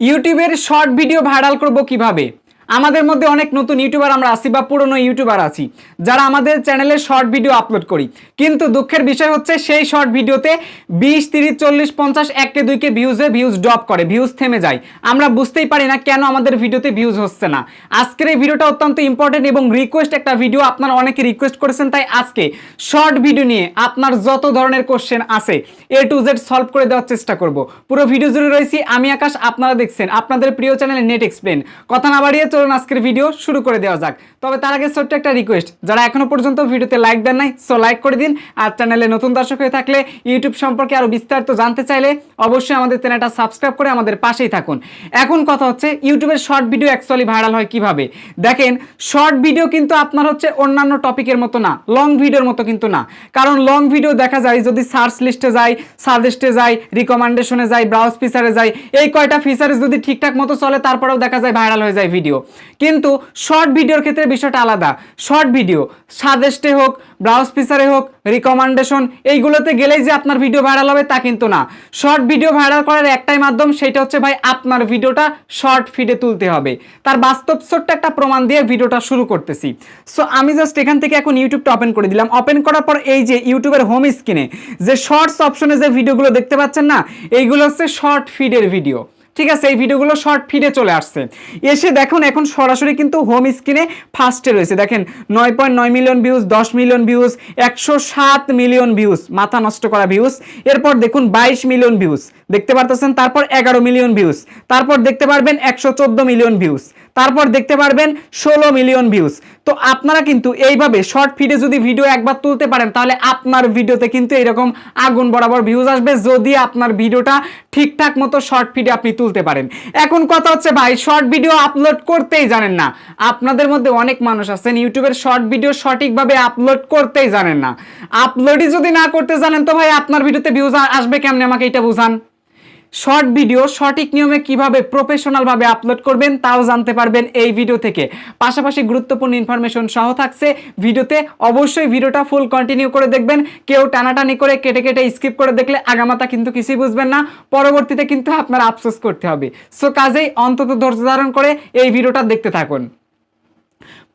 ইউটিউবের short video viral করব কীভাবে? আমাদের মধ্যে অনেক নতুন ইউটিউবার আমরা আছি বা পুরনো ইউটিউবার আছি, যারা আমাদের চ্যানেলে শর্ট ভিডিও আপলোড করি। কিন্তু দুঃখের বিষয় হচ্ছে, সেই শর্ট ভিডিওতে বিশ, তিরিশ, চল্লিশ, পঞ্চাশ, এককে, দুইকে ভিউজে ভিউজ ড্রপ করে ভিউজ থেমে যায়। আমরা বুঝতেই পারি না কেন আমাদের ভিডিওতে ভিউজ হচ্ছে না। আজকের এই ভিডিওটা অত্যন্ত ইম্পর্টেন্ট এবং রিকোয়েস্ট একটা ভিডিও আপনারা অনেকে রিকোয়েস্ট করেছেন, তাই আজকে শর্ট ভিডিও নিয়ে আপনার যত ধরনের কোশ্চেন আছে এ টু জেড সলভ করে দেওয়ার চেষ্টা করব। পুরো ভিডিও জুড়ে রয়েছি, আমি আকাশ, আপনারা দেখছেন, আপনাদের প্রিয় চ্যানেল নেট এক্সপ্লেন কথা না বাড়িয়ে চলুন আজকের ভিডিও শুরু করে দেওয়া যাক। তবে তার আগে ছোট্ট একটা রিকোয়েস্ট যারা এখনও পর্যন্ত ভিডিওতে লাইক দেন নাই সো লাইক করে দিন। আর চ্যানেলে নতুন দর্শক হয়ে থাকলে ইউটিউব সম্পর্কে আরও বিস্তারিত জানতে চাইলে অবশ্যই আমাদের চ্যানেলটা সাবস্ক্রাইব করে আমাদের পাশেই থাকুন। এখন কথা হচ্ছে ইউটিউবের শর্ট ভিডিও অ্যাকচুয়ালি ভাইরাল হয় কীভাবে? দেখেন শর্ট ভিডিও কিন্তু আপনার হচ্ছে অন্যান্য টপিকের মতো না লং ভিডিওর মতো কিন্তু না। কারণ লং ভিডিও দেখা যায়, যদি সার্চ লিস্টে যায় সাজেস্টে যায় রিকমেন্ডেশনে যায় ব্রাউজ ফিচারে যায় এই কয়টা ফিচারে যদি ঠিকঠাক মতো চলে, তারপরেও দেখা যায় ভাইরাল হয়ে যায় ভিডিও কিন্তু শর্ট ভিডিওর ক্ষেত্রে বিষয়টা আলাদা। শর্ট ভিডিও সাজেস্টে হোক ব্রাউজ ফিচারে হোক রিকমেন্ডেশন এইগুলোতে গেলেই যে আপনার ভিডিও ভাইরাল হবে তা কিন্তু না। শর্ট ভিডিও ভাইরাল করার একটাই মাধ্যম সেটা হচ্ছে ভাই আপনার ভিডিওটা শর্ট ফিডে তুলতে হবে। তার বাস্তব ছোট্ট একটা প্রমাণ দিয়ে ভিডিওটা শুরু করতেছি। সো আমি জাস্ট এখান থেকে এখন ইউটিউবটা ওপেন করে দিলাম। ওপেন করার পর এই যে ইউটিউবের হোম স্ক্রিনে যে শর্টস অপশনে যে ভিডিওগুলো দেখতে পাচ্ছেন না, এইগুলো হচ্ছে শর্ট ফিডের ভিডিও ঠিক আছে, এই ভিডিওগুলো শর্ট ফিডে চলে আসছে। এসে দেখুন, এখন সরাসরি কিন্তু হোম স্ক্রিনে ফার্স্টে রয়েছে। দেখেন, নয় পয়েন্ট নয় মিলিয়ন ভিউজ দশ মিলিয়ন ভিউজ একশো সাত মিলিয়ন ভিউজ মাথা নষ্ট করা ভিউজ এরপর দেখুন, বাইশ মিলিয়ন ভিউজ দেখতে পারতেছেন? তারপর এগারো মিলিয়ন ভিউজ তারপর দেখতে পারবেন একশো চোদ্দ মিলিয়ন ভিউজ তারপর দেখতে পারবেন ষোলো মিলিয়ন ভিউজ তো আপনারা কিন্তু এইভাবে শর্ট ফিডে যদি ভিডিও একবার তুলতে পারেন, তাহলে আপনার ভিডিওতে কিন্তু এরকম আগুন বরাবর ভিউজ আসবে, যদি আপনার ভিডিওটা ঠিকঠাক মতো শর্ট ফিডে আপনি তুলতে পারেন। এখন কথা হচ্ছে ভাই শর্ট ভিডিও আপলোড করতেই জানেন না। আপনাদের মধ্যে অনেক মানুষ আছেন, ইউটিউবের শর্ট ভিডিও সঠিকভাবে আপলোড করতেই জানেন না। আপলোডই যদি না করতে জানেন, তো ভাই আপনার ভিডিওতে ভিউজ আসবে কেমনে? আমাকে এটা বুঝান। শর্ট ভিডিও, সঠিক নিয়মে কীভাবে প্রফেশনালভাবে আপলোড করবেন তাও জানতে পারবেন এই ভিডিও থেকে। পাশাপাশি গুরুত্বপূর্ণ ইনফরমেশন সহ থাকছে ভিডিওতে। অবশ্যই ভিডিওটা ফুল কন্টিনিউ করে দেখবেন। কেউ টানাটানি করে কেটে কেটে স্কিপ করে দেখলে আগামাতা কিন্তু কিছুই বুঝবেন না। পরবর্তীতে কিন্তু আপনার আফসোস করতে হবে। সো কাজেই অন্তত ধৈর্য ধারণ করে এই ভিডিওটা দেখতে থাকুন।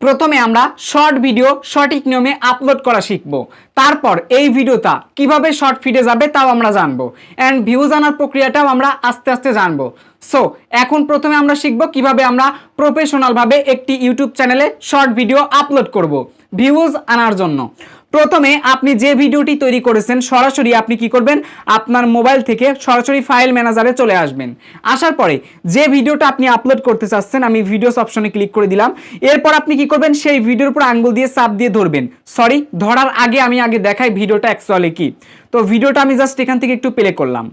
প্রথমে আমরা শর্ট ভিডিও সঠিক নিয়মে আপলোড করা শিখব। তারপর এই ভিডিওটা কীভাবে শর্ট ফিডে যাবে তাও আমরা জানব। অ্যান্ড ভিউজ আনার প্রক্রিয়াটাও আমরা আস্তে আস্তে জানব। সো এখন প্রথমে আমরা শিখব কীভাবে আমরা প্রফেশনালভাবে একটি ইউটিউব চ্যানেলে শর্ট ভিডিও আপলোড করব। ভিউজ আনার জন্য। প্রথমে আপনি যে ভিডিওটি তৈরি করেছেন, সরাসরি আপনি কি করবেন? আপনার মোবাইল থেকে সরাসরি ফাইল ম্যানেজারে চলে আসবেন। আসার পরে যে ভিডিওটা আপনি আপলোড করতে চাচ্ছেন, আমি ভিডিওস অপশনে ক্লিক করে দিলাম। এরপর আপনি কি করবেন? সেই ভিডিওর উপর আঙ্গুল দিয়ে চাপ দিয়ে ধরবেন। সরি, ধরার আগে আমি আগে দেখাই ভিডিওটা অ্যাকচুয়ালি কি। তো ভিডিওটা আমি জাস্ট এখান থেকে একটু প্লে করলাম।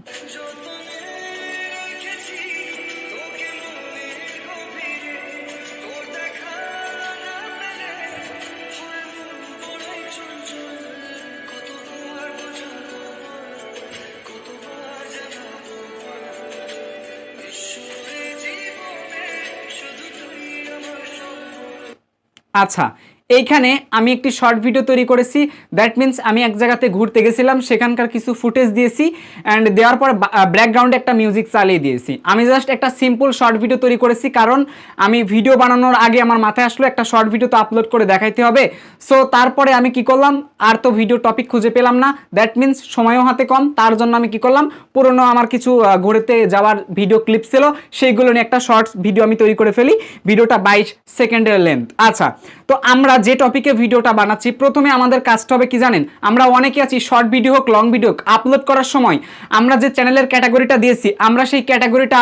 আচ্ছা এইখানে আমি একটি শর্ট ভিডিও তৈরি করেছি। দ্যাট মিন্স আমি এক জায়গাতে ঘুরতে গেছিলাম, সেখানকার কিছু ফুটেজ দিয়েছি অ্যান্ড দেওয়ার পর ব্যাকগ্রাউন্ডে একটা মিউজিক চালিয়ে দিয়েছি। আমি জাস্ট একটা সিম্পল শর্ট ভিডিও তৈরি করেছি কারণ আমি ভিডিও বানানোর আগে আমার মাথায় আসলো একটা শর্ট ভিডিও তো আপলোড করে দেখাইতে হবে। সো তারপরে আমি কি করলাম? আর তো ভিডিও টপিক খুঁজে পেলাম না। দ্যাট মিন্স সময়ও হাতে কম। তার জন্য আমি কি করলাম? পুরনো আমার কিছু ঘুরেতে যাওয়ার ভিডিও ক্লিপ ছিল, সেইগুলো নিয়ে একটা শর্টস ভিডিও আমি তৈরি করে ফেলি। ভিডিওটা বাইশ সেকেন্ডের লেন্থ আচ্ছা তো আমরা যে টপিকে ভিডিওটা বানাচ্ছি, প্রথমে আমাদের কাজটা হবে কি জানেন? আমরা অনেকে আছি শর্ট ভিডিও হোক লং ভিডিও হোক আপলোড করার সময় আমরা যে চ্যানেলের ক্যাটাগরিটা দিয়েছি, আমরা সেই ক্যাটাগরিটা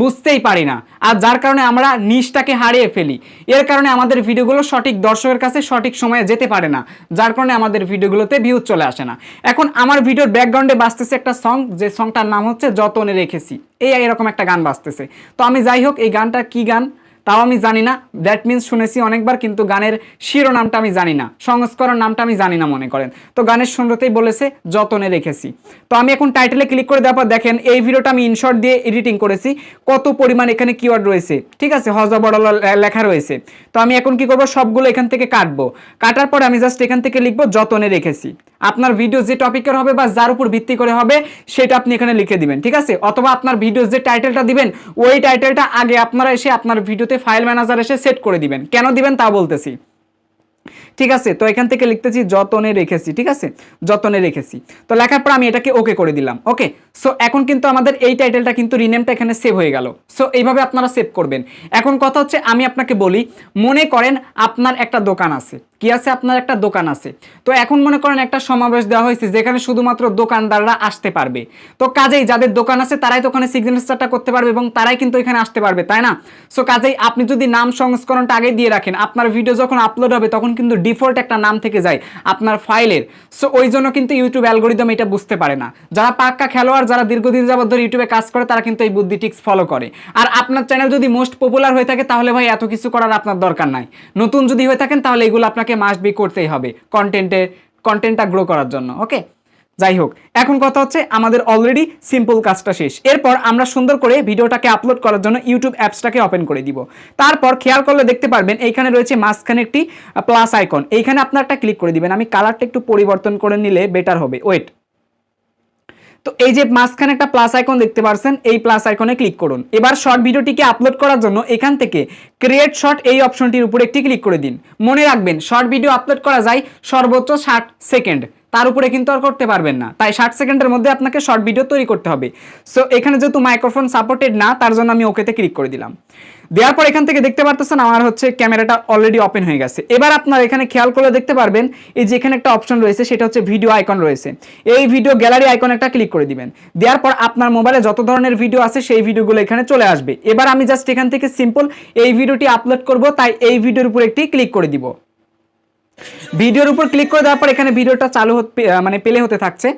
বুঝতেই পারি না। আর যার কারণে আমরা নিচটাকে হারিয়ে ফেলি। এর কারণে আমাদের ভিডিওগুলো সঠিক দর্শকের কাছে সঠিক সময়ে যেতে পারে না। যার কারণে আমাদের ভিডিওগুলোতে ভিউজ চলে আসে না। এখন আমার ভিডিওর ব্যাকগ্রাউন্ডে বাজতেছে একটা সং যে সংটার নাম হচ্ছে যতনে রেখেছি। এই এরকম একটা গান বাজতেছে। তো আমি যাই হোক, এই গানটা কি গান? তাও আমি জানি না। দ্যাট মিন্স শুনেছি অনেকবার, কিন্তু গানের শিরোনামটা আমি জানি না। সংস্করণ নামটা আমি জানি না, মনে করেন। তো গানের শুরুতেই বলেছে, যতনে রেখেছি। তো আমি এখন টাইটেলে ক্লিক করে দেওয়ার পর দেখেন, এই ভিডিওটা আমি ইনশর্ট দিয়ে এডিটিং করেছি। কত পরিমাণ এখানে কিওয়ার্ড রয়েছে। ঠিক আছে, হজ বড় লেখা রয়েছে। তো আমি এখন কি করব, সবগুলো এখান থেকে কাটবো। কাটার পর আমি জাস্ট এখান থেকে লিখব, যতনে রেখেছি। আপনার ভিডিও যে টপিকের হবে বা যার উপর ভিত্তি করে হবে, সেটা আপনি এখানে লিখে দিবেন, ঠিক আছে? অথবা আপনার ভিডিও যে টাইটেলটা দিবেন, ওই টাইটেলটা আগে আপনারা এসে আপনার ভিডিওতে ফাইল ম্যানেজার এসে সেট করে দিবেন। কেন দিবেন তা বলতেছি। ঠিক আছে, তো এখান থেকে লিখতেছি যতনে রেখেছি, ঠিক আছে? যতনে রেখেছি। তো লেখার পর আমি এটাকে ওকে করে দিলাম ওকে সো এখন কিন্তু আমাদের এই টাইটেলটা কিন্তু রিনেমটা এখানে সেভ হয়ে গেল। সো এইভাবে আপনারা সেভ করবেন। এখন কথা হচ্ছে, আমি আপনাকে বলি, মনে করেন আপনার একটা দোকান আছে। কি আছে? আপনার একটা দোকান আছে। তো এখন মনে করেন একটা সমাবেশ দেওয়া হয়েছে, যেখানে শুধুমাত্র দোকানদাররা আসতে পারবে। তো কাজেই যাদের দোকান আছে, তারাই তো ওখানে সিগনেচারটা করতে পারবে এবং তারাই কিন্তু এখানে আসতে পারবে, তাই না? সো কাজেই আপনি যদি নাম সংস্করণটা আগে দিয়ে রাখেন, আপনার ভিডিও যখন আপলোড হবে, তখন কিন্তু ডিফল্ট একটা নাম থেকে যায় আপনার ফাইলের সো ওই জন্য কিন্তু ইউটিউব অ্যালগোরিদম এটা বুঝতে পারে না। যারা পাক্কা খেলোয়াড়, যারা দীর্ঘদিন যাবত ধরে ইউটিউবে কাজ করে, তারা কিন্তু এই বুদ্ধি টিক্স ফলো করে। আর আপনার চ্যানেল যদি মোস্ট পপুলার হয়ে থাকে, তাহলে ভাই এত কিছু করার আপনার দরকার নাই। নতুন যদি হয়ে থাকেন, তাহলে এগুলো আপনাকে মাস্ট বি করতেই হবে কন্টেন্টের কন্টেন্টটা গ্রো করার জন্য ওকে যাই হোক, এখন কথা হচ্ছে আমাদের অলরেডি সিম্পল কাজটা শেষ। এরপর আমরা সুন্দর করে ভিডিওটাকে আপলোড করার জন্য ইউটিউব অ্যাপসটাকে ওপেন করে দিব। তারপর খেয়াল করলে দেখতে পারবেন, এইখানে রয়েছে মাঝখানে একটি প্লাস আইকন এইখানে আপনার একটা ক্লিক করে দিবেন। আমি কালারটা একটু পরিবর্তন করে নিলে বেটার হবে। ওয়েট তো এই যে মাঝখানে একটা প্লাস আইকন দেখতে পারছেন, এই প্লাস আইকনে ক্লিক করুন। এবার শর্ট ভিডিওটিকে আপলোড করার জন্য এখান থেকে ক্রিয়েট শর্ট এই অপশনটির উপরে একটি ক্লিক করে দিন। মনে রাখবেন শর্ট ভিডিও আপলোড করা যায় সর্বোচ্চ ষাট সেকেন্ড তার উপরে কিন্তু আর করতে পারবেন না। তাই ষাট সেকেন্ডের মধ্যে আপনাকে শর্ট ভিডিও তৈরি করতে হবে। সো এখানে যেহেতু মাইক্রোফোন সাপোর্টেড না, তার জন্য আমি ওকেতে ক্লিক করে দিলাম। দেওয়ার পর এখান থেকে দেখতে পারতেছেন আমার হচ্ছে ক্যামেরাটা অলরেডি ওপেন হয়ে গেছে। এবার আপনার এখানে খেয়াল করলে দেখতে পারবেন, এই যে এখানে একটা অপশন রয়েছে, সেটা হচ্ছে ভিডিও আইকন রয়েছে। এই ভিডিও গ্যালারি আইকন একটা ক্লিক করে দিবেন। দেওয়ার পর আপনার মোবাইলে যত ধরনের ভিডিও আছে, সেই ভিডিওগুলো এখানে চলে আসবে। এবার আমি জাস্ট এখান থেকে সিম্পল এই ভিডিওটি আপলোড করব, তাই এই ভিডিওর উপর একটি ক্লিক করে দিব। ভিডিওর উপর ক্লিক করে দেওয়ার পর এখানে ভিডিওটা চালু মানে প্লে হতে থাকছে।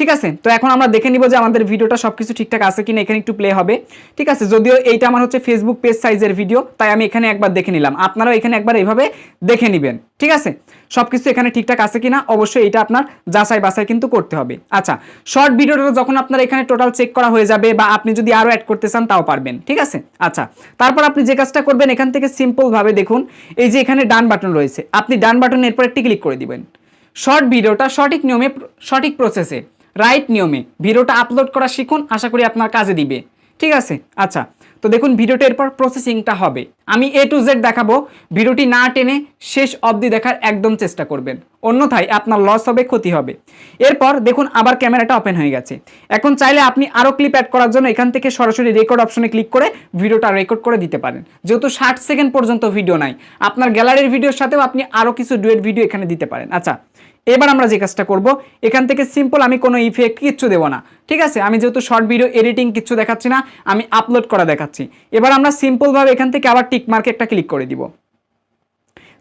ঠিক আছে? তো এখন আমরা দেখে নিব যে আমাদের ভিডিওটা সব কিছু ঠিকঠাক আছে কিনা, এখানে একটু প্লে হবে। ঠিক আছে? যদিও এইটা আমার হচ্ছে ফেসবুক পেজ সাইজের ভিডিও তাই আমি এখানে একবার দেখে নিলাম। আপনারাও এখানে একবার এইভাবে দেখে নেবেন। ঠিক আছে? সব কিছু এখানে ঠিকঠাক আছে কিনা, অবশ্যই এটা আপনার যাচাই বাছাই কিন্তু করতে হবে। আচ্ছা শর্ট ভিডিওটা যখন আপনার এখানে টোটাল চেক করা হয়ে যাবে বা আপনি যদি আরও অ্যাড করতে চান, তাও পারবেন। ঠিক আছে? আচ্ছা তারপর আপনি যে কাজটা করবেন, এখান থেকে সিম্পলভাবে দেখুন, এই যে এখানে ডান বাটন রয়েছে। আপনি ডান বাটন এরপর একটি ক্লিক করে দিবেন। শর্ট ভিডিওটা সঠিক নিয়মে, সঠিক প্রসেসে রাইট নিয়মে ভিডিওটা আপলোড করা শিখুন, আশা করি আপনার কাজে দিবে। ঠিক আছে? আচ্ছা তো দেখুন ভিডিওটা এরপর প্রসেসিংটা হবে। আমি এ টু জেড দেখাবো। ভিডিওটি না টেনে শেষ অবধি দেখার একদম চেষ্টা করবেন। অন্যথায় আপনার লস হবে, ক্ষতি হবে। এরপর দেখুন আবার ক্যামেরাটা ওপেন হয়ে গেছে। এখন চাইলে আপনি আরও ক্লিপ অ্যাড করার জন্য এখান থেকে সরাসরি রেকর্ড অপশনে ক্লিক করে ভিডিওটা রেকর্ড করে দিতে পারেন। যেহেতু ষাট সেকেন্ড পর্যন্ত ভিডিও নাই, আপনার গ্যালারির ভিডিওর সাথেও আপনি আরও কিছু ডুয়েট ভিডিও এখানে দিতে পারেন। আচ্ছা এবার আমরা যে কাজটা করব, এখান থেকে সিম্পল আমি কোনো ইফেক্ট কিচ্ছু দেবো না। ঠিক আছে? আমি যেহেতু শর্ট ভিডিও এডিটিং কিচ্ছু দেখাচ্ছি না, আমি আপলোড করা দেখাচ্ছি। এবার আমরা সিম্পলভাবে এখান থেকে আবার টিকমার্কে একটা ক্লিক করে দিব।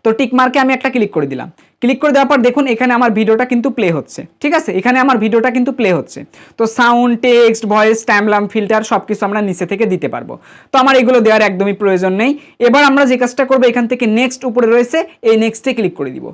তো টিক মার্কে আমি একটা ক্লিক করে দিলাম। ক্লিক করে দেওয়ার পর দেখুন, এখানে আমার ভিডিওটা কিন্তু প্লে হচ্ছে। ঠিক আছে? এখানে আমার ভিডিওটা কিন্তু প্লে হচ্ছে। তো সাউন্ড টেক্সট ভয়েস টাইমলাম ফিল্টার সব কিছু আমরা নিচে থেকে দিতে পারব। তো আমার এগুলো দেওয়ার একদমই প্রয়োজন নেই। এবার আমরা যে কাজটা করব, এখান থেকে নেক্সট উপরে রয়েছে, এই নেক্সটে ক্লিক করে দিব।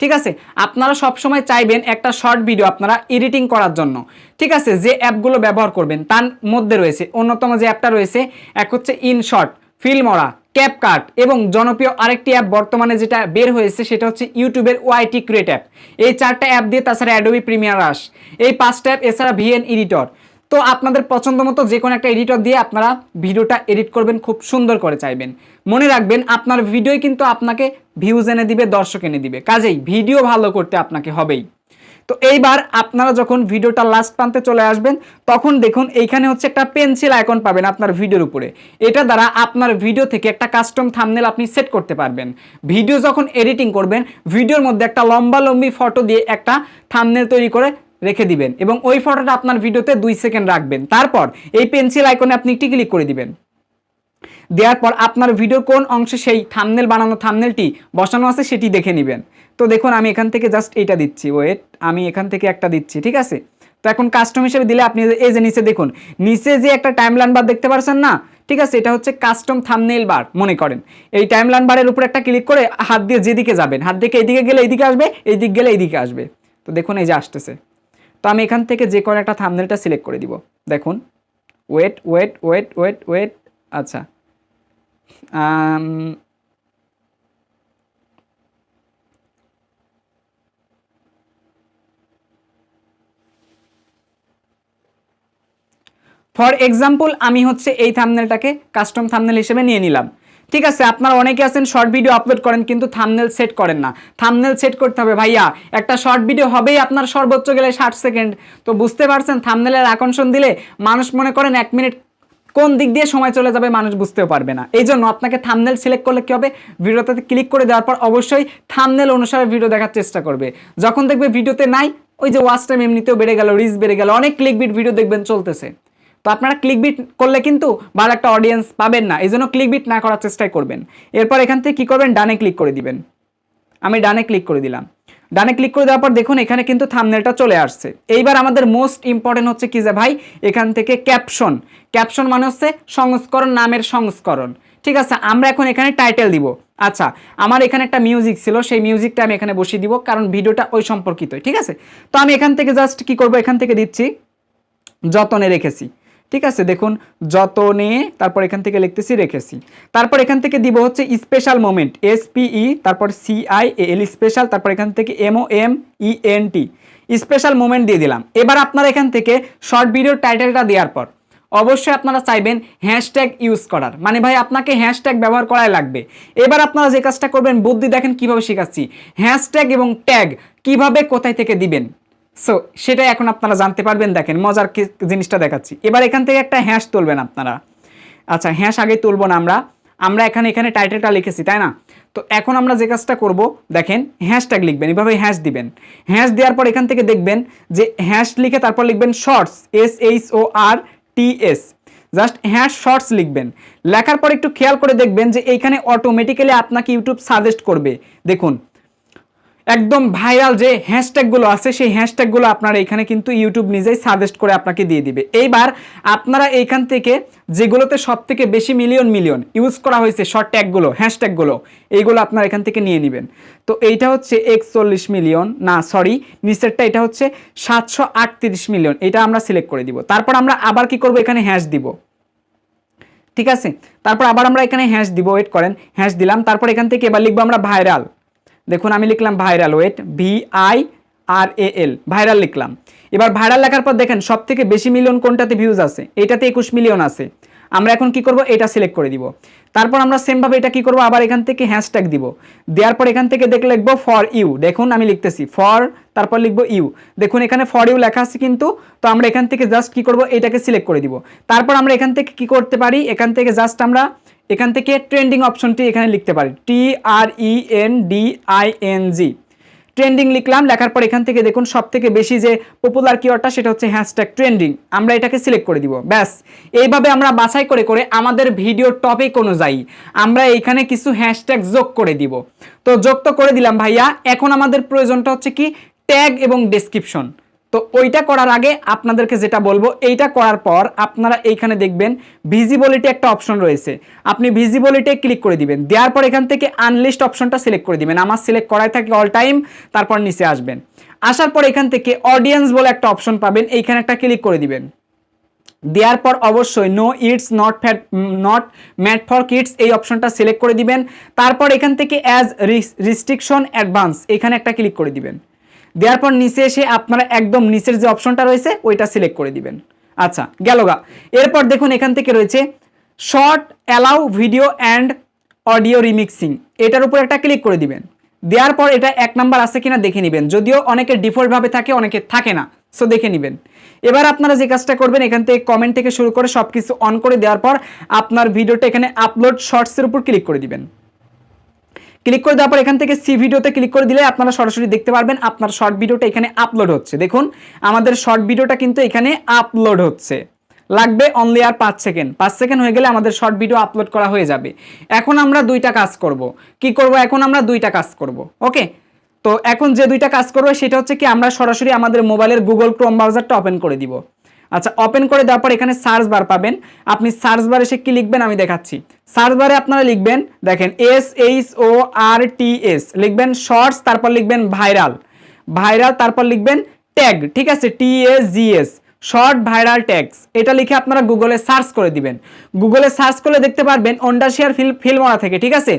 ঠিক আছে? আপনারা সব সময় চাইবেন একটা শর্ট ভিডিও আপনারা এডিটিং করার জন্য। ঠিক আছে? যে অ্যাপগুলো ব্যবহার করবেন, তার মধ্যে রয়েছে, অন্যতম যে অ্যাপটা রয়েছে, এক হচ্ছে ইনশর্ট ফিল্মরা ক্যাপকাট এবং জনপ্রিয় আরেকটি অ্যাপ বর্তমানে যেটা বের হয়েছে, সেটা হচ্ছে ইউটিউবের ওয়াইটি ক্রিয়েট অ্যাপ। এই চারটা অ্যাপ দিয়ে তাছাড়া অ্যাডোবি প্রিমিয়ার আস এই পাঁচটা অ্যাপ, এছাড়া ভিএন এডিটর তো আপনাদের পছন্দ মতো যে কোনো একটা এডিটর দিয়ে আপনারা ভিডিওটা এডিট করবেন, খুব সুন্দর করে চাইবেন। মনে রাখবেন, আপনার ভিডিওই কিন্তু আপনাকে ভিউজ এনে দিবে, দর্শক এনে দিবে। কাজেই ভিডিও ভালো করতে আপনাকে হবেই। তো এইবার আপনারা যখন ভিডিওটা লাস্ট প্রান্তে চলে আসবেন, তখন দেখুন এইখানে হচ্ছে একটা পেন্সিল আইকন পাবেন আপনার ভিডিওর উপরে। এটা দ্বারা আপনার ভিডিও থেকে একটা কাস্টম থামনেল আপনি সেট করতে পারবেন। ভিডিও যখন এডিটিং করবেন ভিডিওর মধ্যে একটা লম্বা লম্বি ফটো দিয়ে একটা থামনেল তৈরি করে রেখে দিবেন এবং ওই ফটোটা আপনার ভিডিওতে দুই সেকেন্ড রাখবেন। তারপর এই পেন্সিল আইকনে আপনি একটি ক্লিক করে দিবেন। দেওয়ার পর আপনার ভিডিওর কোন অংশে সেই থামনেল বানানো থামনেলটি বসানো আছে সেটি দেখে নেবেন। তো দেখুন, আমি এখান থেকে জাস্ট এইটা দিচ্ছি। ওয়েট আমি এখান থেকে একটা দিচ্ছি, ঠিক আছে? তো এখন কাস্টম হিসেবে দিলে আপনি এই যে নিচে দেখুন, নিচে যে একটা টাইম লাইন বার দেখতে পারছেন না? ঠিক আছে, এটা হচ্ছে কাস্টম থামনেল বার মনে করেন। এই টাইমলাইন বারের উপর একটা ক্লিক করে হাত দিয়ে যেদিকে যাবেন, হাত দিয়ে এইদিকে গেলে এইদিকে আসবে, এইদিকে গেলে এইদিকে আসবে। তো দেখুন, এই যে আসতেছে। তো আমি এখান থেকে যে কোনো একটা থামনেলটা সিলেক্ট করে দিব। দেখুন। Wait wait wait wait wait আচ্ছা। ফর এক্সাম্পল আমি হচ্ছে এই থামনেলটাকে কাস্টম থামনেল হিসেবে নিয়ে নিলাম। ঠিক আছে, আপনারা অনেকে আছেন শর্ট ভিডিও আপলোড করেন, কিন্তু থামনেল সেট করেন না। থামনেল সেট করতে হবে, ভাইয়া। একটা শর্ট ভিডিও হবেই আপনার সর্বোচ্চ গেলে ষাট সেকেন্ড তো বুঝতে পারছেন থামনেলের আকর্ষণ দিলে মানুষ মনে করেন এক মিনিট কোন দিক দিয়ে সময় চলে যাবে মানুষ বুঝতেও পারবে না। এই জন্য আপনাকে থামনেল সিলেক্ট করলে কী হবে? ভিডিওতে ক্লিক করে দেওয়ার পর অবশ্যই থামনেল অনুসারে ভিডিও দেখার চেষ্টা করবে। যখন দেখবে ভিডিওতে নাই, ওই যে ওয়াচ টাইম এমনিতেও বেড়ে গেল রিচ বেড়ে গেল, অনেক ক্লিক ভিডিও দেখবেন চলতেছে। তো আপনারা ক্লিক বিট করলে কিন্তু ভালো একটা অডিয়েন্স পাবেন না। এই জন্য ক্লিক বিট না করার চেষ্টাই করবেন। এরপর এখান থেকে কী করবেন? ডানে ক্লিক করে দিবেন। আমি ডানে ক্লিক করে দিলাম। ডানে ক্লিক করে দেওয়ার পর দেখুন এখানে কিন্তু থামনেলটা চলে আসছে। এইবার আমাদের মোস্ট ইম্পর্টেন্ট হচ্ছে কি যে ভাই, এখান থেকে ক্যাপশন ক্যাপশন মানে হচ্ছে সংস্করণ, নামের সংস্করণ। ঠিক আছে? আমরা এখন এখানে টাইটেল দিব। আচ্ছা আমার এখানে একটা মিউজিক ছিল, সেই মিউজিকটা আমি এখানে বসিয়ে দিব, কারণ ভিডিওটা ওই সম্পর্কিত ঠিক আছে? তো আমি এখান থেকে জাস্ট কি করব? এখান থেকে দিচ্ছি, যতনে রেখেছি। ঠিক আছে, দেখুন, যতনে, তারপর এখান থেকে লিখতেছি, রেখেছি। তারপর এখান থেকে দিব হচ্ছে স্পেশাল মোমেন্ট এস পিই তারপর সিআই এল স্পেশাল তারপর এখান থেকে M O M E N T special moment দিয়ে দিলাম। এবার আপনারা এখান থেকে শর্ট ভিডিও টাইটেলটা দেওয়ার পর, অবশ্যই আপনারা চাইবেন হ্যাশট্যাগ ইউজ করার। মানে ভাই, আপনাকে হ্যাশট্যাগ ব্যবহার করাই লাগবে। এবার আপনারা যে কাজটা করবেন, বুদ্ধি দেখেন কীভাবে শেখাচ্ছি। হ্যাশট্যাগ এবং ট্যাগ কীভাবে কোথায় থেকে দিবেন? সো সেটাই এখন আপনারা জানতে পারবেন, দেখেন, মজার জিনিসটা দেখাচ্ছি। এবার এখান থেকে একটা হ্যাশ তুলবেন আপনারা। আচ্ছা হ্যাশ আগে তুলবো না আমরা। আমরা এখানে এখানে টাইটেলটা লিখেছি, তাই না? তো এখন আমরা যে কাজটা করব, দেখেন হ্যাশট্যাগ লিখবেন, এভাবে হ্যাশ দিবেন। হ্যাশ দেওয়ার পর এখান থেকে দেখবেন যে হ্যাশ লিখে তারপর লিখবেন shorts S H O R T S just hash shorts লিখবেন। লেখার পর একটু খেয়াল করে দেখবেন যে এইখানে অটোমেটিক্যালি আপনাকে ইউটিউব সাজেস্ট করবে। দেখুন একদম ভাইরাল যে হ্যাশট্যাগুলো আছে, সেই হ্যাশট্যাগুলো আপনারা এখানে কিন্তু ইউটিউব নিজেই সাজেস্ট করে আপনাকে দিয়ে দিবে। এইবার আপনারা এইখান থেকে যেগুলোতে সব থেকে বেশি মিলিয়ন মিলিয়ন ইউজ করা হয়েছে শর্ট ট্যাগগুলো হ্যাশট্যাগুলো এইগুলো আপনারা এখান থেকে নিয়ে নেবেন। তো এইটা হচ্ছে একচল্লিশ মিলিয়ন না সরি নিচেরটা এটা হচ্ছে সাতশো আটত্রিশ মিলিয়ন এটা আমরা সিলেক্ট করে দিব। তারপর আমরা আবার কি করব? এখানে হ্যাশ দিব। ঠিক আছে? তারপর আবার আমরা এখানে হ্যাশ দিব ওয়েট করেন হ্যাশ দিলাম, তারপর এখান থেকে এবার লিখব আমরা ভাইরাল দেখুন, আমি লিখলাম viral wait V I R A L viral লিখলাম। এবার ভাইরাল লেখার পর দেখেন সব থেকে বেশি মিলিয়ন কোনটাতে ভিউজ আছে? এটাতে একুশ মিলিয়ন আছে। আমরা এখন কি করব? এটা সিলেক্ট করে দিব। তারপর আমরা সেমভাবে এটা কি করব? আবার এখান থেকে হ্যাশট্যাগ দিব। দেওয়ার পর এখান থেকে দেখে লিখব ফর ইউ দেখুন, আমি লিখতেছি ফর তারপর লিখব ইউ দেখুন, এখানে ফর ইউ লেখা আছে কিন্তু, তো আমরা এখান থেকে জাস্ট কি করব? এটাকে সিলেক্ট করে দিব। তারপর আমরা এখান থেকে কি করতে পারি? এখান থেকে জাস্ট আমরা এখান থেকে ট্রেন্ডিং অপশনটি এখানে লিখতে পারি। T R E N D I N G trending লিখলাম, লেখার পর এখান থেকে দেখুন সব থেকে বেশি যে পপুলার কিওয়ার্ডটা সেটা হচ্ছে হ্যাশট্যাগ ট্রেন্ডিং আমরা এটাকে সিলেক্ট করে দিব। ব্যাস, এইভাবে আমরা বাছাই করে করে আমাদের ভিডিও টপিক অনুযায়ী আমরা এইখানে কিছু হ্যাশট্যাগ যোগ করে দিব। তো যোগ তো করে দিলাম ভাইয়া, এখন আমাদের প্রয়োজনটা হচ্ছে কি? ট্যাগ এবং ডেসক্রিপশন তো ওইটা করার আগে আপনাদেরকে যেটা বলব, এইটা করার পর আপনারা এইখানে দেখবেন ভিজিবিলিটি একটা অপশন রয়েছে। আপনি ভিজিবিলিটি ক্লিক করে দিবেন। দেওয়ার পর এখান থেকে আনলিস্ট অপশনটা সিলেক্ট করে দিবেন। আমার সিলেক্ট করাই থাকে অল টাইম তারপর নিচে আসবেন। আসার পর এখান থেকে অডিয়েন্স বলে একটা অপশন পাবেন, এইখানে একটা ক্লিক করে দিবেন। দেওয়ার পর অবশ্যই no it's not fat not mat for kids এই অপশনটা সিলেক্ট করে দিবেন। তারপর এখান থেকে অ্যাজ রিস্ট্রিকশন অ্যাডভান্স এখানে একটা ক্লিক করে দিবেন। দেওয়ার পর নিচে এসে আপনারা একদম নিচের যে অপশনটা রয়েছে, ওইটা সিলেক্ট করে দিবেন। আচ্ছা গেল গা। এরপর দেখুন এখান থেকে রয়েছে short allow video and audio remixing এটার উপর একটা ক্লিক করে দিবেন। দেওয়ার পর এটা এক নাম্বার আছে কিনা দেখে নেবেন। যদিও অনেকের ডিফল্টভাবে থাকে, অনেকে থাকে না। সো দেখে নেবেন। এবার আপনারা যে কাজটা করবেন, এখান থেকে কমেন্ট থেকে শুরু করে সব কিছু অন করে দেওয়ার পর আপনার ভিডিওটা এখানে আপলোড শর্টসের উপর ক্লিক করে দিবেন। ক্লিক করে দেওয়ার পর এখান থেকে সি ভিডিওতে ক্লিক করে দিলে আপনারা সরাসরি দেখতে পারবেন আপনার শর্ট ভিডিওটা এখানে আপলোড হচ্ছে। দেখুন, আমাদের শর্ট ভিডিওটা কিন্তু এখানে আপলোড হচ্ছে। লাগবে অনলি আর পাঁচ সেকেন্ড। পাঁচ সেকেন্ড হয়ে গেলে আমাদের শর্ট ভিডিও আপলোড করা হয়ে যাবে। এখন আমরা দুইটা কাজ করব। কি করব? এখন আমরা দুইটা কাজ করব। ওকে? তো এখন যে দুইটা কাজ করব, সেটা হচ্ছে কি আমরা সরাসরি আমাদের মোবাইলের গুগল ক্রোম ব্রাউজারটা ওপেন করে দিব। আচ্ছা ওপেন করে দেওয়ার পর এখানে সার্চ বার পাবেন। আপনি সার্চ বার এসে কি লিখবেন আমি দেখাচ্ছি। সার্চ বারে আপনারা লিখবেন, দেখেন S H O R T S লিখবেন শর্টস তারপর লিখবেন ভাইরাল ভাইরাল তারপর লিখবেন ট্যাগ ঠিক আছে? T S G S short viral tags এটা লিখে আপনারা গুগলে সার্চ করে দিবেন। গুগলে সার্চ করলে দেখতে পারবেন ওন্ডার শেয়ার ফিল ফিল্মরা থেকে, ঠিক আছে?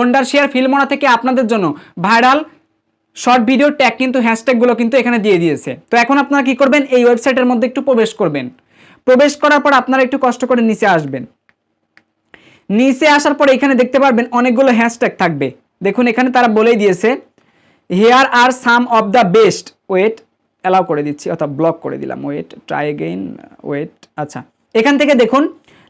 ওন্ডার শেয়ার ফিল্মরা থেকে আপনাদের জন্য ভাইরাল শর্ট ভিডিও ট্যাগ কিন্তু হ্যাশট্যাগুলো কিন্তু এখানে দিয়ে দিয়েছে। তো এখন আপনারা কি করবেন? এই ওয়েবসাইটের মধ্যে একটু প্রবেশ করবেন। প্রবেশ করার পর আপনারা একটু কষ্ট করে নিচে আসবেন। নিচে আসার পর এখানে দেখতে পারবেন অনেকগুলো হ্যাশট্যাগ থাকবে। দেখুন, এখানে তারা বলেই দিয়েছে here are some of the best wait allow করে দিচ্ছি, অর্থাৎ ব্লক করে দিলাম। ওয়েট ট্রাই এগেইন ওয়েট আচ্ছা। এখান থেকে দেখুন,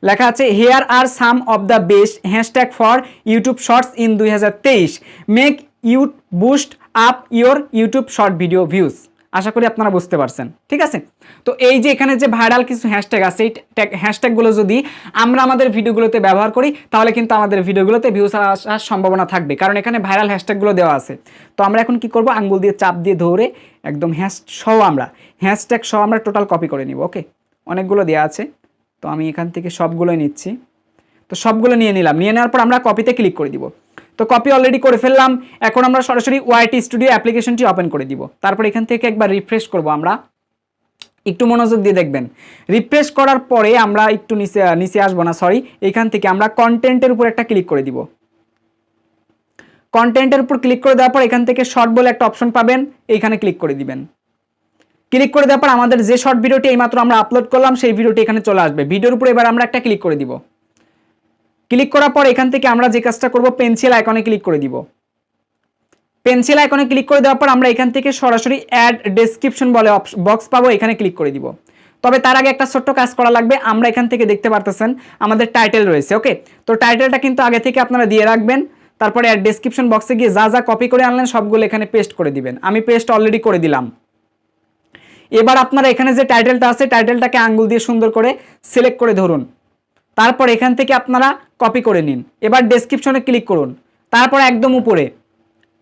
লেখা আছে here are some of the best hashtag for YouTube shorts in দুই হাজার তেইশ। Make you boost up your YouTube short video views আশা করি আপনারা বুঝতে পারছেন। ঠিক আছে? তো এই যে এখানে যে ভাইরাল কিছু হ্যাশট্যাগ আছে, এই হ্যাশট্যাগুলো যদি আমরা আমাদের ভিডিওগুলোতে ব্যবহার করি, তাহলে কিন্তু আমাদের ভিডিওগুলোতে ভিউজ আসার সম্ভাবনা থাকবে। কারণ এখানে ভাইরাল হ্যাশট্যাগুলো দেওয়া আছে। তো আমরা এখন কি করব? আঙ্গুল দিয়ে চাপ দিয়ে ধরে একদম হ্যাশ সহ আমরা হ্যাশট্যাগ সহ আমরা টোটাল কপি করে নিব ওকে অনেকগুলো দেওয়া আছে। তো আমি এখান থেকে সবগুলোই নিচ্ছি। তো সবগুলো নিয়ে নিলাম। নিয়ে নেওয়ার পর আমরা কপিতে ক্লিক করে দিব। তো কপি অলরেডি করে ফেললাম। এখন আমরা সরাসরি ওয়াইটি স্টুডিও অ্যাপ্লিকেশনটি ওপেন করে দিব। তারপর এখান থেকে একবার রিফ্রেশ করব আমরা। একটু মনোযোগ দিয়ে দেখবেন। রিফ্রেশ করার পরে আমরা একটু নিচে নিচে আসব না সরি এখান থেকে আমরা কন্টেন্টের উপর একটা ক্লিক করে দিব। কন্টেন্টের উপর ক্লিক করে দেওয়ার পর এখান থেকে শর্ট বলে একটা অপশন পাবেন। এইখানে ক্লিক করে দিবেন। ক্লিক করে দেওয়ার পর আমাদের যে শর্ট ভিডিওটি এইমাত্র আমরা আপলোড করলাম, সেই ভিডিওটি এখানে চলে আসবে। ভিডিওর উপর এবার আমরা একটা ক্লিক করে দিব। ক্লিক করার পর এখান থেকে আমরা যে কাজটা করব পেন্সিল আইকনে ক্লিক করে দিব। পেন্সিল আইকনে ক্লিক করে দেওয়ার পর আমরা এখান থেকে সরাসরি অ্যাড ডেসক্রিপশন বলে বক্স পাবো, এখানে ক্লিক করে দিব। তবে তার আগে একটা ছোট্ট কাজ করা লাগবে, আমরা এখান থেকে দেখতে পারতেছেন আমাদের টাইটেল রয়েছে ওকে তো টাইটেলটা কিন্তু আগে থেকে আপনারা দিয়ে রাখবেন, তারপরে অ্যাড ডেসক্রিপশন বক্সে গিয়ে যা যা কপি করে আনলেন, সবগুলো এখানে পেস্ট করে দিবেন। আমি পেস্ট অলরেডি করে দিলাম। এবার আপনারা এখানে যে টাইটেলটা আছে টাইটেলটাকে আঙ্গুল দিয়ে সুন্দর করে সিলেক্ট করে ধরুন। তারপর এখান থেকে আপনারা কপি করে নিন। এবার ডেসক্রিপশনে ক্লিক করুন। তারপর একদম উপরে।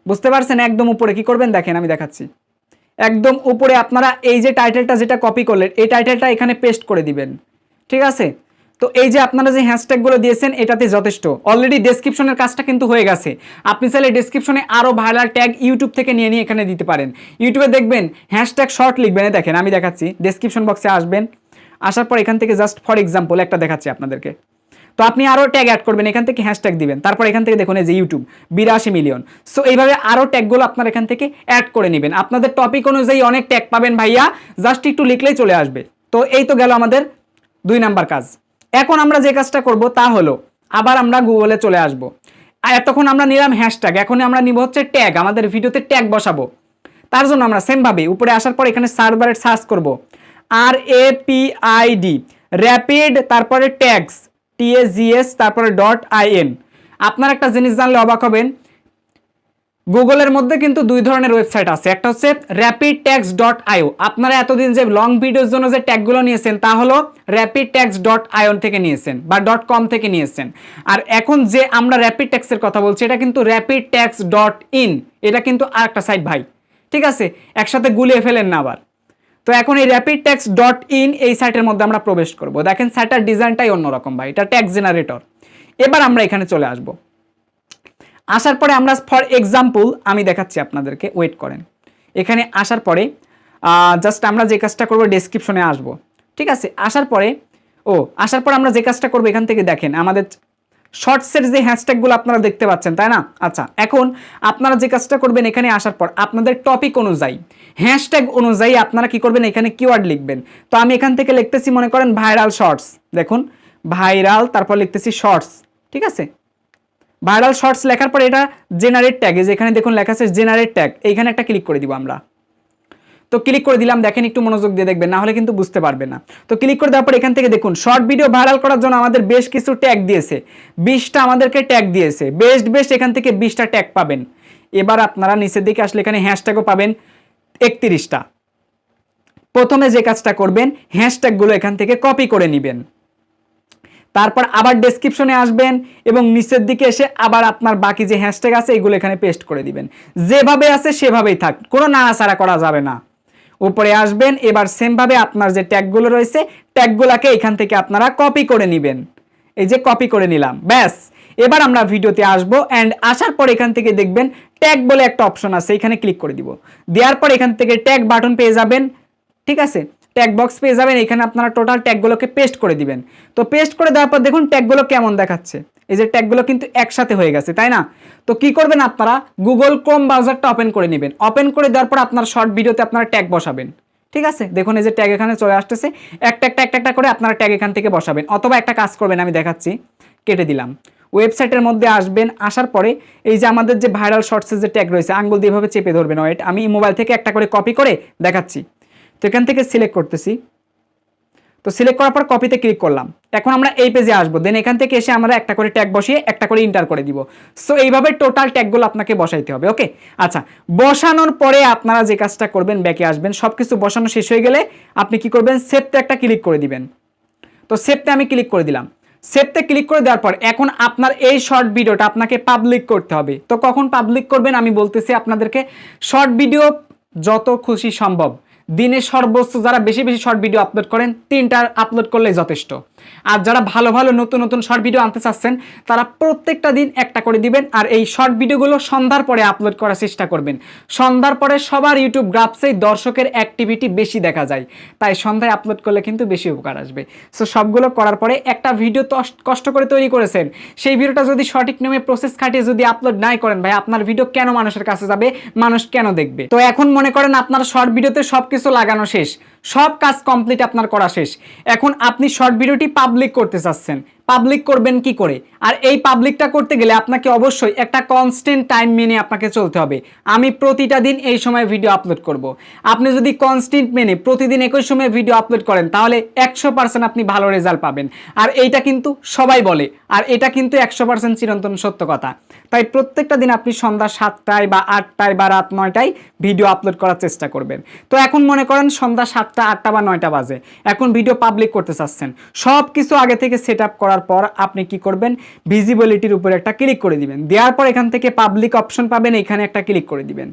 বুঝতে পারছেন? একদম উপরে। কি করবেন? দেখেন, আমি দেখাচ্ছি। একদম উপরে আপনারা এই যে টাইটেলটা যেটা কপি করলেন, এই টাইটেলটা এখানে পেস্ট করে দিবেন। ঠিক আছে? তো এই যে আপনারা যে হ্যাশট্যাগুলো দিয়েছেন, এটাতে যথেষ্ট। অলরেডি ডেসক্রিপশনের কাজটা কিন্তু হয়ে গেছে। আপনি চাইলে ডেসক্রিপশনে আরও ভাইরাল ট্যাগ ইউটিউব থেকে নিয়ে নিয়ে এখানে দিতে পারেন। ইউটিউবে দেখবেন হ্যাশট্যাগ শর্ট লিখবেন। দেখেন, আমি দেখাচ্ছি। ডেসক্রিপশন বক্সে আসবেন। আসার পর এখান থেকে জাস্ট ফর এক্সাম্পল একটা দেখাচ্ছি আপনাদেরকে। তো আপনি আরও ট্যাগ অ্যাড করবেন, এখান থেকে হ্যাশট্যাগ দিবেন, তারপর এখান থেকে দেখুন এই যে ইউটিউব বিরাশি মিলিয়ন সো এইভাবে আরও ট্যাগগুলো আপনার এখান থেকে অ্যাড করে নেবেন। আপনাদের টপিক অনুযায়ী অনেক ট্যাগ পাবেন ভাইয়া জাস্ট একটু লিখলেই চলে আসবে। তো এই তো গেল আমাদের দুই নাম্বার কাজ। এখন আমরা যে কাজটা করব তা হলো, আবার আমরা গুগলে চলে আসব। এতক্ষণ আমরা নিলাম হ্যাশট্যাগ এখন আমরা নিব হচ্ছে ট্যাগ আমাদের ভিডিওতে ট্যাগ বসাবো। তার জন্য আমরা সেমভাবে উপরে আসার পর এখানে সার্ভারে সার্চ করব। আর A P I D rapid তারপরে ট্যাগস টিএসজিএস তারপরে ডট আইএন আপনার একটা জিনিস জানলে অবাক হবেন। গুগলের মধ্যে কিন্তু দুই ধরনের ওয়েবসাইট আছে। একটা হচ্ছে র্যাপিড ট্যাক্স ডট আইও আপনারা এতদিন যে লং ভিডিওর জন্য যে ট্যাগগুলো নিয়েছেন, তা হলো র্যাপিড ট্যাক্স ডট আইওন থেকে নিয়েছেন বা ডট কম থেকে নিয়েছেন। আর এখন যে আমরা র্যাপিড ট্যাক্সের কথা বলছি, এটা কিন্তু র্যাপিড ট্যাক্স ডট ইন এটা কিন্তু আর একটা সাইট ভাই। ঠিক আছে? একসাথে গুলিয়ে ফেলেন না আবার। তো এখন এই র্যাপিড ট্যাক্স ডট ইন এই সাইটের মধ্যে আমরা প্রবেশ করব। দেখেন সাইটের ডিজাইনটাই অন্যরকম ভাই, এটা ট্যাক্স জেনারেটর এবার আমরা এখানে চলে আসব। আসার পরে আমরা ফর এক্সাম্পল আমি দেখাচ্ছি আপনাদেরকে ওয়েট করেন। এখানে আসার পরে জাস্ট আমরা যে কাজটা করব ডেসক্রিপশনে আসব। ঠিক আছে? আসার পরে, ও, আসার পর আমরা যে কাজটা করব এখান থেকে দেখেন, আমাদের শর্টসের যে হ্যাশট্যাগুলো আপনারা দেখতে পাচ্ছেন, তাই না? আচ্ছা এখন আপনারা যে কাজটা করবেন এখানে আসার পর আপনাদের টপিক অনুযায়ী, হ্যাশট্যাগ অনুযায়ী আপনারা কি করবেন? এখানে কিওয়ার্ড লিখবেন। তো আমি এখান থেকে লিখতেছি, মনে করেন ভাইরাল শর্টস দেখুন ভাইরাল তারপর লিখতেছি শর্টস ঠিক আছে? ভাইরাল শর্টস লেখার পর এটা জেনারেট ট্যাগ যেখানে দেখুন লেখা আছে জেনারেট ট্যাগ এইখানে একটা ক্লিক করে দিব আমরা। তো ক্লিক করে দিলাম, দেখেন একটু মনোযোগ দিয়ে দেখবেন, না হলে কিন্তু বুঝতে পারবে না। তো ক্লিক করে দেওয়ার পর এখান থেকে দেখুন শর্ট ভিডিও ভাইরাল করার জন্য আমাদের বেশ কিছু ট্যাগ দিয়েছে। বিশটা আমাদেরকে ট্যাগ দিয়েছে। বেস্ট বেস্ট এখান থেকে বিশটা ট্যাগ পাবেন। এবার আপনারা নিচের দিকে আসলে এখানে হ্যাশট্যাগও পাবেন একত্রিশটা। প্রথমে যে কাজটা করবেন হ্যাশট্যাগুলো এখান থেকে কপি করে নেবেন। তারপর আবার ডেসক্রিপশনে আসবেন এবং নিচের দিকে এসে আবার আপনার বাকি যে হ্যাশট্যাগ আছে, এগুলো এখানে পেস্ট করে দিবেন। যেভাবে আছে সেভাবেই থাক, কোনো নাড়াচাড়া করা যাবে না। উপরে আসবেন, এবার সেমভাবে আপনার যে ট্যাগগুলো রয়েছে ট্যাগগুলোকে এখান থেকে আপনারা কপি করে নেবেন। এই যে কপি করে নিলাম, ব্যাস। এবার আমরা ভিডিওতে আসব অ্যান্ড আসার পর এখান থেকে দেখবেন ট্যাগ বলে একটা অপশন আছে, এখানে ক্লিক করে দিব। দেওয়ার পর এখান থেকে ট্যাগ বাটন পেয়ে যাবেন, ঠিক আছে? ট্যাগ বক্স পেয়ে যাবেন, এখানে আপনারা টোটাল ট্যাগগুলোকে পেস্ট করে দিবেন। তো পেস্ট করে দেওয়ার পর দেখুন ট্যাগগুলো কেমন দেখাচ্ছে। এই যে ট্যাগগুলো কিন্তু একসাথে হয়ে গেছে, তাই না? তো কি করবেন আপনারা? গুগল ক্রোম ব্রাউজারটা ওপেন করে নেবেন। ওপেন করে দেওয়ার পর আপনার শর্ট ভিডিওতে আপনারা ট্যাগ বসাবেন। ঠিক আছে? দেখুন এই যে ট্যাগ এখানে চলে আসতেছে। একটা একটা একটা একটা করে আপনারা ট্যাগ এখান থেকে বসাবেন। অথবা একটা কাজ করবেন, আমি দেখাচ্ছি। কেটে দিলাম। ওয়েবসাইটের মধ্যে আসবেন, আসার পরে এই যে আমাদের যে ভাইরাল শর্টসের যে ট্যাগ রয়েছে, আঙ্গুল দিয়েভাবে চেপে ধরবেন ওয়েট আমি মোবাইল থেকে একটা করে কপি করে দেখাচ্ছি। তো এখান থেকে সিলেক্ট করতেছি। তো সিলেক্ট করার পর কপিতে ক্লিক করলাম। এখন আমরা এই পেজে আসব। দেন এখান থেকে এসে আমরা একটা করে ট্যাগ বসিয়ে একটা করে ইন্টার করে দিব। সো এইভাবে টোটাল ট্যাগগুলো আপনাকে বসাইতে হবে ওকে আচ্ছা বসানোর পরে আপনারা যে কাজটা করবেন ব্যাকে আসবেন সব কিছু বসানো শেষ হয়ে গেলে আপনি কি করবেন? সেভতে একটা ক্লিক করে দিবেন। তো সেভতে আমি ক্লিক করে দিলাম। সেভতে ক্লিক করে দেওয়ার পর এখন আপনার এই শর্ট ভিডিওটা আপনাকে পাবলিক করতে হবে। তো কখন পাবলিক করবেন? আমি বলতেছি আপনাদেরকে শর্ট ভিডিও যত খুশি সম্ভব। দিনে সর্বোচ্চ যারা বেশি বেশি শর্ট ভিডিও আপলোড করেন তিনটার আপলোড করলেই যথেষ্ট। আর যারা ভালো ভালো নতুন নতুন শর্ট ভিডিও আনতে চাচ্ছেন, তারা প্রত্যেকটা দিন একটা করে দিবেন আর এই শর্ট ভিডিওগুলো সন্ধ্যার পরে আপলোড করার চেষ্টা করবেন। সন্ধ্যার পরে সবার ইউটিউব গ্রাফসেই দর্শকের অ্যাক্টিভিটি বেশি দেখা যায়। তাই সন্ধ্যায় আপলোড করলে কিন্তু বেশি উপকার আসবে। সো সবগুলো করার পরে একটা ভিডিও কষ্ট করে তৈরি করেছেন। সেই ভিডিওটা যদি সঠিক নিয়মে প্রসেস খাটিয়ে যদি আপলোড নাই করেন, ভাই, আপনার ভিডিও কেন মানুষের কাছে যাবে? মানুষ কেন দেখবে? তো এখন মনে করেন আপনার শর্ট ভিডিওতে সব কিছু লাগানো শেষ। সব কাজ কমপ্লিট আপনার করা শেষ। এখন আপনি শর্ট ভিডিওটি পাবলিক করতে চাচ্ছেন। পাবলিক করবেন কি করে? আর এই পাবলিকটা করতে গেলে আপনাকে অবশ্যই একটা কনস্ট্যান্ট টাইম মেনে আপনাকে চলতে হবে। আমি প্রতিটা দিন এই সময় ভিডিও আপলোড করব। আপনি যদি কনস্ট্যান্ট মেনে প্রতিদিন একই সময় ভিডিও আপলোড করেন, তাহলে একশো পার্সেন্ট আপনি ভালো রেজাল্ট পাবেন। আর এইটা কিন্তু সবাই বলে, আর এটা কিন্তু একশো পার্সেন্ট চিরন্তন সত্য কথা। তাই প্রত্যেকটা দিন আপনি সন্ধ্যা সাতটায় বা আটটায় বা রাত নয়টায় ভিডিও আপলোড করার চেষ্টা করবেন। তো এখন মনে করেন সন্ধ্যা সাতটা, আটটা বা নয়টা বাজে। এখন ভিডিও পাবলিক করতে চাচ্ছেন। সব কিছু আগে থেকে সেট আপ করার পর আপনি কি করবেন? ভিজিবিলিটির উপরে একটা ক্লিক করে দিবেন। দেওয়ার পর এখান থেকে পাবলিক অপশন পাবেন, এখানে একটা ক্লিক করে দিবেন।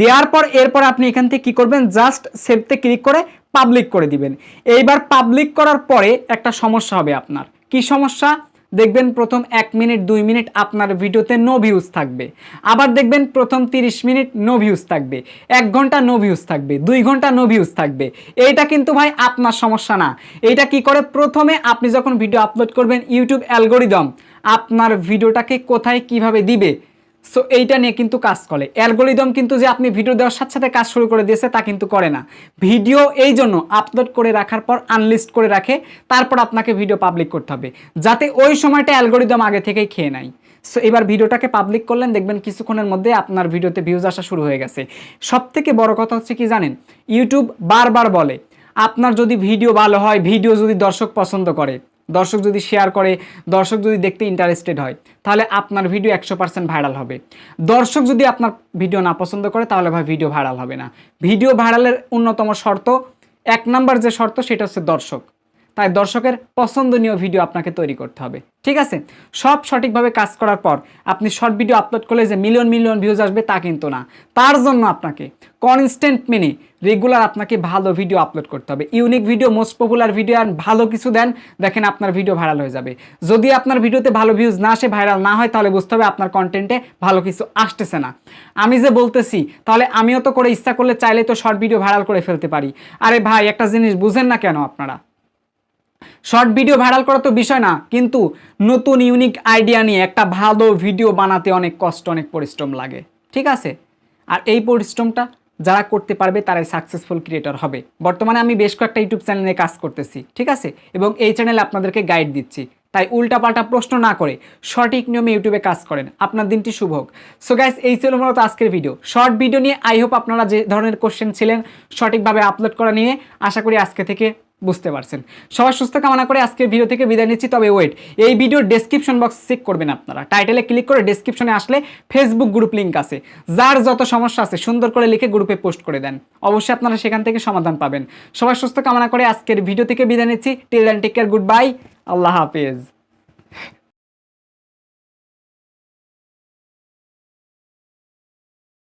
দেওয়ার পর এরপর আপনি এখান থেকে কি করবেন? জাস্ট সেভতে ক্লিক করে পাবলিক করে দিবেন। এইবার পাবলিক করার পরে একটা সমস্যা হবে আপনার। কি সমস্যা? দেখবেন প্রথম এক মিনিট, দুই মিনিট আপনার ভিডিওতে নো ভিউজ থাকবে। আবার দেখবেন প্রথম তিরিশ মিনিট নো ভিউজ থাকবে। এক ঘণ্টা নো ভিউজ থাকবে, দুই ঘণ্টা নো ভিউজ থাকবে। এইটা কিন্তু ভাই আপনার সমস্যা না। এইটা কি করে? প্রথমে আপনি যখন ভিডিও আপলোড করবেন ইউটিউব অ্যালগোরিদম আপনার ভিডিওটাকে কোথায় কীভাবে দিবে? সো এইটা নিয়ে কিন্তু কাজ করে। অ্যালগোরিদম কিন্তু যে আপনি ভিডিও দেওয়ার সাথে সাথে কাজ শুরু করে দিয়েছে, তা কিন্তু করে না। ভিডিও এই জন্য আপলোড করে রাখার পর আনলিস্ট করে রাখে, তারপর আপনাকে ভিডিও পাবলিক করতে হবে। যাতে ওই সময়টা অ্যালগোরিদম আগে থেকেই খেয়ে নেয়। সো এবার ভিডিওটাকে পাবলিক করলেন, দেখবেন কিছুক্ষণের মধ্যে আপনার ভিডিওতে ভিউজ আসা শুরু হয়ে গেছে। সব থেকে বড় কথা হচ্ছে কি জানেন? ইউটিউব বারবার বলে, আপনার যদি ভিডিও ভালো হয় ভিডিও যদি দর্শক পছন্দ করে দর্শক যদি শেয়ার করে, দর্শক যদি দেখতে ইন্টারেস্টেড হয়, তাহলে আপনার ভিডিও একশো পার্সেন্ট ভাইরাল হবে। দর্শক যদি আপনার ভিডিও না পছন্দ করে, তাহলে ভাই ভিডিও ভাইরাল হবে না। ভিডিও ভাইরালের অন্যতম শর্ত, এক নাম্বার যে শর্ত, সেটা হচ্ছে দর্শক। তাই দর্শকের পছন্দনীয় ভিডিও আপনাকে তৈরি করতে হবে। ঠিক আছে? সব সঠিকভাবে কাজ করার পর আপনি শর্ট ভিডিও আপলোড করলে যে মিলিয়ন মিলিয়ন ভিউজ আসবে তা কিন্তু না। তার জন্য আপনাকে কনস্ট্যান্ট মেনে রেগুলার আপনাকে ভালো ভিডিও আপলোড করতে হবে। Unique video most popular video আর ভালো কিছু দেন, দেখেন আপনার ভিডিও ভাইরাল হয়ে যাবে। যদি আপনার ভিডিওতে ভালো ভিউজ না আসে ভাইরাল না হয়, তাহলে বুঝতে হবে আপনার কন্টেন্টে ভালো কিছু আসতেছে না। আমি যে বলতেছি, তাহলে আমিও তো করে ইচ্ছা করলে চাইলে তো শর্ট ভিডিও ভাইরাল করে ফেলতে পারি। আরে ভাই, একটা জিনিস বুঝেন না কেন আপনারা? শর্ট ভিডিও ভাইরাল করা তো বিষয় না, কিন্তু নতুন ইউনিক আইডিয়া নিয়ে একটা ভালো ভিডিও বানাতে অনেক কষ্ট, অনেক পরিশ্রম লাগে। ঠিক আছে? আর এই পরিশ্রমটা যারা করতে পারবে, তারাই সাকসেসফুল ক্রিয়েটর হবে। বর্তমানে আমি বেশ কয়েকটা ইউটিউব চ্যানেলে কাজ করতেছি, ঠিক আছে? এবং এই চ্যানেলে আপনাদেরকে গাইড দিচ্ছি। তাই উল্টাপাল্টা প্রশ্ন না করে সঠিক নিয়মে ইউটিউবে কাজ করেন। আপনার দিনটি শুভ হোক। সো গাইস এই ছিল মূলত আজকের ভিডিও শর্ট ভিডিও নিয়ে আই হোপ আপনারা যে ধরনের কোশ্চেন ছিলেন, সঠিকভাবে আপলোড করা নিয়ে আশা করি আজকে থেকে বুঝতে পারছেন। সবার সুস্থ কামনা করে আজকের ভিডিও থেকে বিদায় নিচ্ছি। তবে ওয়েট এই ভিডিওর ডেসক্রিপশন বক্স চেক করবেন আপনারা। টাইটেলে ক্লিক করে ডেসক্রিপশনে আসলে ফেসবুক গ্রুপ লিঙ্ক আছে। যার যত সমস্যা আছে, সুন্দর করে লিখে গ্রুপে পোস্ট করে দেন। অবশ্যই আপনারা সেখান থেকে সমাধান পাবেন। সবার সুস্থ কামনা করে আজকের ভিডিও থেকে বিদায় নিচ্ছি। Tell and take care goodbye আল্লাহ হাফেজ।